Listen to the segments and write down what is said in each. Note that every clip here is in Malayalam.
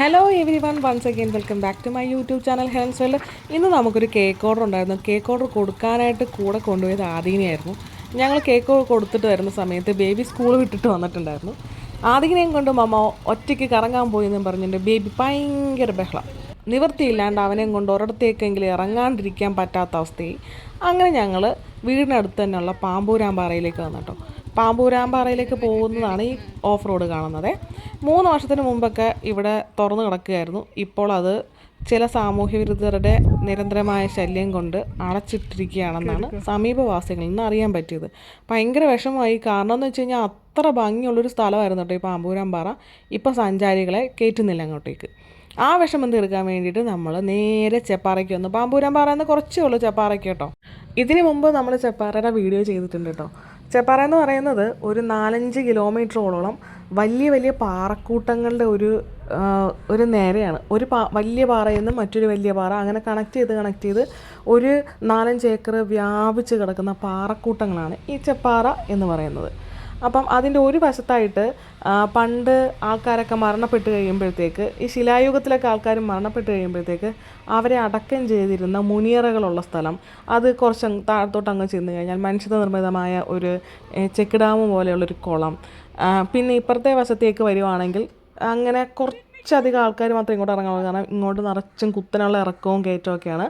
Hello everyone once again welcome back to my YouTube channel Hels well ഇന്ന് നമുക്കൊരു കേക്ക് ഓർഡർ ഉണ്ടായിരുന്നു. കേക്ക് ഓർഡർ കൊടുക്കാനായിട്ട് കൂടെ കൊണ്ടുപോയത് ആദിനെയായിരുന്നു ഞങ്ങൾ കേക്ക് കൊടുത്തിട്ട് വരുന്ന സമയത്ത് ബേബി സ്കൂൾ വിട്ടിട്ട് വന്നിട്ടുണ്ടായിരുന്നു. ആദിനെയും കൊണ്ട് മമ്മ ഒറ്റയ്ക്ക് കറങ്ങാൻ പോയി എന്നും പറഞ്ഞിട്ട് ബേബി ഭയങ്കര ബഹളം. നിവൃത്തിയില്ലാണ്ട് അവനെയും കൊണ്ട് ഒരിടത്തേക്കെങ്കിലും ഇറങ്ങാണ്ടിരിക്കാൻ പറ്റാത്ത അവസ്ഥയായി. അങ്ങനെ ഞങ്ങൾ വീടിനടുത്ത് തന്നെയുള്ള പാമ്പൂരാമ്പാറയിലേക്ക് വന്നിട്ടോ പാമ്പൂരാമ്പാറയിലേക്ക് പോകുന്നതാണ് ഈ ഓഫ് റോഡ് കാണുന്നത്. മൂന്ന് വർഷത്തിന് മുമ്പൊക്കെ ഇവിടെ തുറന്നു കിടക്കുകയായിരുന്നു. ഇപ്പോൾ അത് ചില സാമൂഹ്യ വിരുദ്ധരുടെ നിരന്തരമായ ശല്യം കൊണ്ട് അടച്ചിട്ടിരിക്കുകയാണെന്നാണ് സമീപവാസികളിൽ നിന്ന് അറിയാൻ പറ്റിയത്. ഭയങ്കര വിഷമമായി. കാരണം എന്ന് വെച്ച് കഴിഞ്ഞാൽ അത്ര ഭംഗിയുള്ളൊരു സ്ഥലമായിരുന്നു കേട്ടോ ഈ പാമ്പൂരാമ്പാറ. ഇപ്പോൾ സഞ്ചാരികളെ കയറ്റുന്നില്ല അങ്ങോട്ടേക്ക്. ആ വിഷമം തീർക്കാൻ വേണ്ടിയിട്ട് നമ്മൾ നേരെ ചെപ്പാറയ്ക്ക് വന്നു. പാമ്പൂരാമ്പാറ എന്ന് കുറച്ചേ ഉള്ളൂ ചെപ്പാറയ്ക്ക് കേട്ടോ. ഇതിനു മുമ്പ് നമ്മൾ ചെപ്പാറയുടെ വീഡിയോ ചെയ്തിട്ടുണ്ട് കേട്ടോ. ചെപ്പാറ എന്ന് പറയുന്നത് ഒരു നാലഞ്ച് കിലോമീറ്ററോളം വലിയ വലിയ പാറക്കൂട്ടങ്ങളുടെ ഒരു ഒരു നേരെയാണ്. ഒരു പാ വലിയ പാറയിൽ നിന്ന് മറ്റൊരു വലിയ പാറ അങ്ങനെ കണക്ട് ചെയ്ത് കണക്ട് ചെയ്ത് ഒരു നാലഞ്ച് ഏക്കർ വ്യാപിച്ച് കിടക്കുന്ന പാറക്കൂട്ടങ്ങളാണ് ഈ ചെപ്പാറ എന്ന് പറയുന്നത്. അപ്പം അതിന്റെ ഒരു വശത്തായിട്ട് പണ്ട് ആൾക്കാരൊക്കെ മരണപ്പെട്ട് കഴിയുമ്പോഴത്തേക്ക് ഈ ശിലായുഗത്തിലൊക്കെ ആൾക്കാർ മരണപ്പെട്ട് കഴിയുമ്പോഴത്തേക്ക് അവരെ അടക്കം ചെയ്തിരുന്ന മുനിയറകളുള്ള സ്ഥലം. അത് കുറച്ച് താഴത്തോട്ട് അങ്ങ് ചെന്ന് കഴിഞ്ഞാൽ മനുഷ്യനിർമ്മിതമായ ഒരു ഏ, ചെക്ക് ഡാം പോലെയുള്ളൊരു കുളം. പിന്നെ ഇപ്പുറത്തെ വശത്തേക്ക് വരുവാണെങ്കിൽ അങ്ങനെ കുറച്ചധികം ആൾക്കാർ മാത്രം ഇങ്ങോട്ട് ഇറങ്ങാവുള്ളൂ കാരണം ഇങ്ങോട്ട് നിറച്ചും കുത്തനുള്ള ഇറക്കവും കയറ്റവും ഒക്കെയാണ്.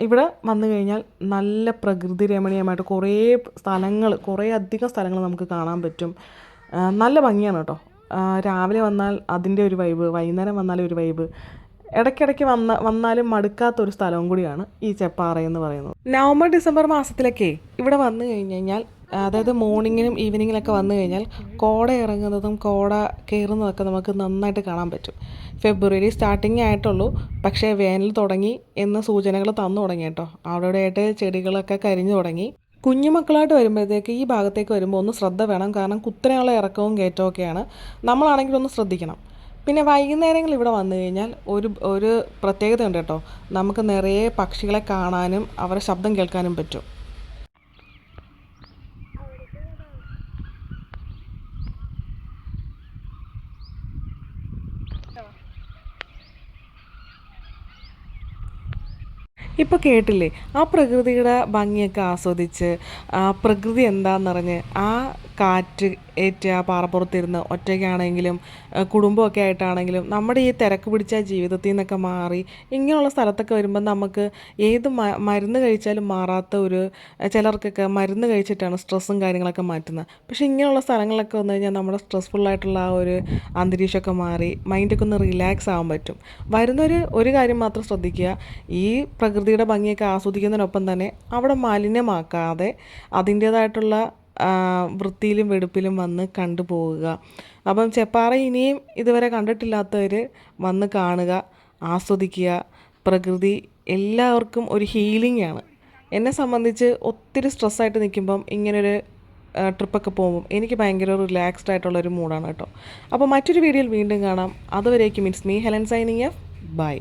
ഇവിടെ വന്നു കഴിഞ്ഞാൽ നല്ല പ്രകൃതി രമണീയമായിട്ട് കുറേ സ്ഥലങ്ങൾ കുറേ അധികം സ്ഥലങ്ങൾ നമുക്ക് കാണാൻ പറ്റും. നല്ല ഭംഗിയാണ് കേട്ടോ. രാവിലെ വന്നാൽ അതിന്റെ ഒരു വൈബ് വൈകുന്നേരം വന്നാൽ ഒരു വൈബ് ഇടയ്ക്കിടയ്ക്ക് വന്ന വന്നാലും മടുക്കാത്ത ഒരു സ്ഥലവും കൂടിയാണ് ഈ ചെപ്പാറ എന്ന് പറയുന്നത്. നവംബർ ഡിസംബർ മാസത്തിലൊക്കെ ഇവിടെ വന്നു കഴിഞ്ഞ് കഴിഞ്ഞാൽ അതായത് മോർണിങ്ങിനും ഈവനിങ്ങിലൊക്കെ വന്നു കഴിഞ്ഞാൽ കോട ഇറങ്ങുന്നതും കോട കയറുന്നതൊക്കെ നമുക്ക് നന്നായിട്ട് കാണാൻ പറ്റും. ഫെബ്രുവരി സ്റ്റാർട്ടിങ് ആയിട്ടുള്ളൂ. പക്ഷേ വേനൽ തുടങ്ങി എന്ന സൂചനകൾ തന്നു തുടങ്ങി കേട്ടോ. അവിടെ ഇവിടെയായിട്ട് ചെടികളൊക്കെ കരിഞ്ഞു തുടങ്ങി. കുഞ്ഞുമക്കളായിട്ട് വരുമ്പോഴത്തേക്ക് ഈ ഭാഗത്തേക്ക് വരുമ്പോൾ ഒന്ന് ശ്രദ്ധ വേണം. കാരണം കുത്തനെയുള്ള ഇറക്കവും കയറ്റവും ഒക്കെയാണ്. നമ്മളാണെങ്കിൽ ഒന്ന് ശ്രദ്ധിക്കണം. പിന്നെ വൈകുന്നേരങ്ങൾ ഇവിടെ വന്നു കഴിഞ്ഞാൽ ഒരു ഒരു പ്രത്യേകത ഉണ്ട് കേട്ടോ. നമുക്ക് നിറയെ പക്ഷികളെ കാണാനും അവരുടെ ശബ്ദം കേൾക്കാനും പറ്റും. ഇപ്പോൾ കേട്ടില്ലേ ആ പ്രകൃതിയുടെ ഭംഗിയൊക്കെ ആസ്വദിച്ച് ആ പ്രകൃതി എന്താണെന്നറിഞ്ഞ് ആ കാറ്റ് ഏറ്റ് ആ പാറപ്പുറത്തിരുന്ന് ഒറ്റയ്ക്കാണെങ്കിലും കുടുംബമൊക്കെ ആയിട്ടാണെങ്കിലും നമ്മുടെ ഈ തിരക്ക് പിടിച്ച ജീവിതത്തിൽ നിന്നൊക്കെ മാറി ഇങ്ങനെയുള്ള സ്ഥലത്തൊക്കെ വരുമ്പോൾ നമുക്ക് ഏത് മരുന്ന് കഴിച്ചാലും മാറാത്ത ഒരു ചിലർക്കൊക്കെ മരുന്ന് കഴിച്ചിട്ടാണ് സ്ട്രെസ്സും കാര്യങ്ങളൊക്കെ മാറ്റുന്നത്. പക്ഷേ ഇങ്ങനെയുള്ള സ്ഥലങ്ങളൊക്കെ വന്നു കഴിഞ്ഞാൽ നമ്മുടെ സ്ട്രെസ്ഫുള്ളായിട്ടുള്ള ആ ഒരു അന്തരീക്ഷമൊക്കെ മാറി മൈൻഡൊക്കെ ഒന്ന് റിലാക്സ് ആവാൻ പറ്റും. വരുന്നൊരു ഒരു കാര്യം മാത്രം ശ്രദ്ധിക്കുക ഈ പ്രകൃതിയുടെ ഭംഗിയൊക്കെ ആസ്വദിക്കുന്നതിനൊപ്പം തന്നെ അവിടെ മാലിന്യമാക്കാതെ അതിന്റേതായിട്ടുള്ള വൃത്തിയിലും വെടുപ്പിലും വന്ന് കണ്ടു പോവുക അപ്പം ചെപ്പാറ ഇനിയും ഇതുവരെ കണ്ടിട്ടില്ലാത്തവർ വന്ന് കാണുക ആസ്വദിക്കുക. പ്രകൃതി എല്ലാവർക്കും ഒരു ഹീലിംഗ് ആണ്. എന്നെ സംബന്ധിച്ച് ഒത്തിരി സ്ട്രെസ്സായിട്ട് നിൽക്കുമ്പം ഇങ്ങനൊരു ട്രിപ്പൊക്കെ പോകുമ്പം എനിക്ക് ഭയങ്കര റിലാക്സ്ഡ് ആയിട്ടുള്ളൊരു മൂഡാണ് കേട്ടോ. അപ്പോൾ മറ്റൊരു വീഡിയോയിൽ വീണ്ടും കാണാം. അതുവരേക്കും means me Helen signing off bye